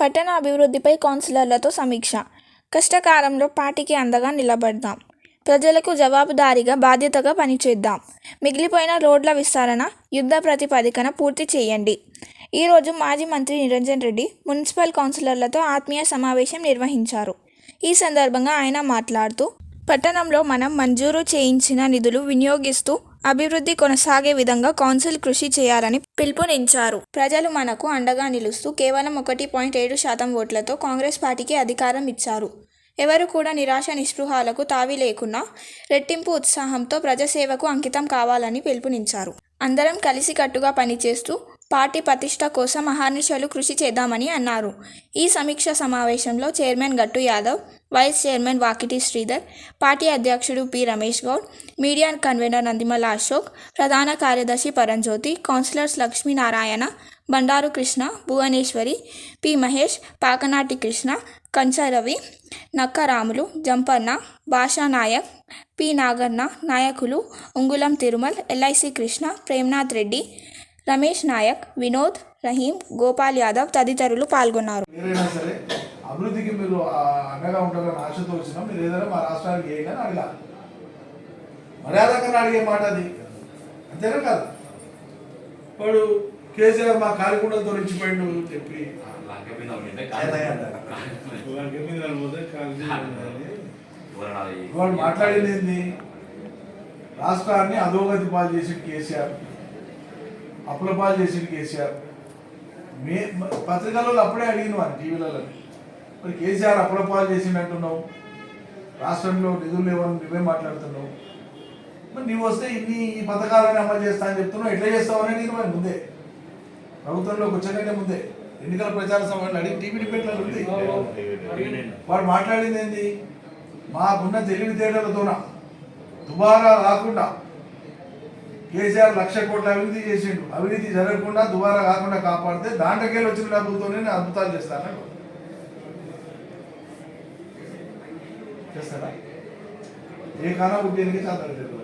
పట్టణ అభివృద్ధిపై కౌన్సిలర్లతో సమీక్ష. కష్టకాలంలో పార్టీకి అండగా నిలబడదాం. ప్రజలకు జవాబుదారీగా బాధ్యతగా పనిచేద్దాం. మిగిలిపోయిన రోడ్ల విస్తరణ యుద్ధ ప్రతిపాదికన పూర్తి చేయండి. ఈరోజు మాజీ మంత్రి నిరంజన్ రెడ్డి మున్సిపల్ కౌన్సిలర్లతో ఆత్మీయ సమావేశం నిర్వహించారు. ఈ సందర్భంగా ఆయన మాట్లాడుతూ పట్టణంలో మనం మంజూరు చేయించిన నిధులు వినియోగిస్తూ అభివృద్ధి కొనసాగే విధంగా కౌన్సిల్ కృషి చేయాలని పిలుపునిచ్చారు. ప్రజలు మనకు అండగా నిలుస్తూ కేవలం ఒకటి పాయింట్ ఏడు శాతం ఓట్లతో కాంగ్రెస్ పార్టీకి అధికారం ఇచ్చారు. ఎవరు కూడా నిరాశ నిస్పృహాలకు తావి లేకుండా రెట్టింపు ఉత్సాహంతో ప్రజాసేవకు అంకితం కావాలని పిలుపునిచ్చారు. అందరం కలిసికట్టుగా పనిచేస్తూ పార్టీ ప్రతిష్ట కోసం అహర్నిశలు కృషి చేద్దామని అన్నారు. ఈ సమీక్ష సమావేశంలో chairman Gattu Yadav vice chairman Vakiti Sridhar party అధ్యక్షుడు P. Ramesh Goud media convener Nandimala Ashok ప్రధాన కార్యదర్శి Paranjyothi councillors Lakshminarayana Bandaru Krishna Bhuvaneshwari P. Mahesh Pakanati Krishna Kancharavi Nakkaramulu Jampanna Basha Naik P. Naganna నాయకులు Ungulam Tirumal LIC Krishna Premnath Reddy Ramesh Naik Vinod Rahim Gopal Yadav తదితరులు పాల్గొన్నారు. సరే అభివృద్ధికి మీరు అండగా ఉంటారని ఆశతో వచ్చినా మీరు ఏదైనా మా రాష్ట్రానికి చేయండి అని అడగా అడిగే మాట అది. అంతేనా కాదు? వాడు కేసీఆర్ మా కాలికుండలు తొలగించిపోయిండు చెప్పి. వాడు మాట్లాడింది ఏంది? రాష్ట్రాన్ని అధోగతి పాలు చేసి కేసీఆర్. అప్పుల పాలు చేసి కేసీఆర్. మే పత్రికలలో అప్పుడే అడిగిన వారు టీవీలలో. మరి కేసీఆర్ అప్పుల పాలు చేసిండంటున్నావు రాష్ట్రంలో నిధులు లేవని నువ్వే మాట్లాడుతున్నావు? మరి నువ్వు వస్తే ఇన్ని ఈ పథకాలని అమలు చేస్తా అని చెప్తున్నావు. ఎట్లా చేస్తావు అనేది మరి ముందే. ప్రభుత్వంలోకి వచ్చాకంటే ముందే. ఎన్నికల ప్రచార సమయంలో అడిగి టీవీ డిబేట్లలో ఉంది. వాడు మాట్లాడింది ఏంది? మాకున్న తెలివితేటలతోన దుబారా రాకుండా కేసీఆర్ లక్ష కోట్ల అవినీతి చేసిండు. అవినీతి జరగకుండా దుబారా కాకుండా కాపాడితే దాంట్లోకెళ్ళి వచ్చిన డబ్బులతోనే నేను అద్భుతాలు చేస్తాను చేస్తారా? ఏ కాలం ఉద్యోగానికి చేస్తాను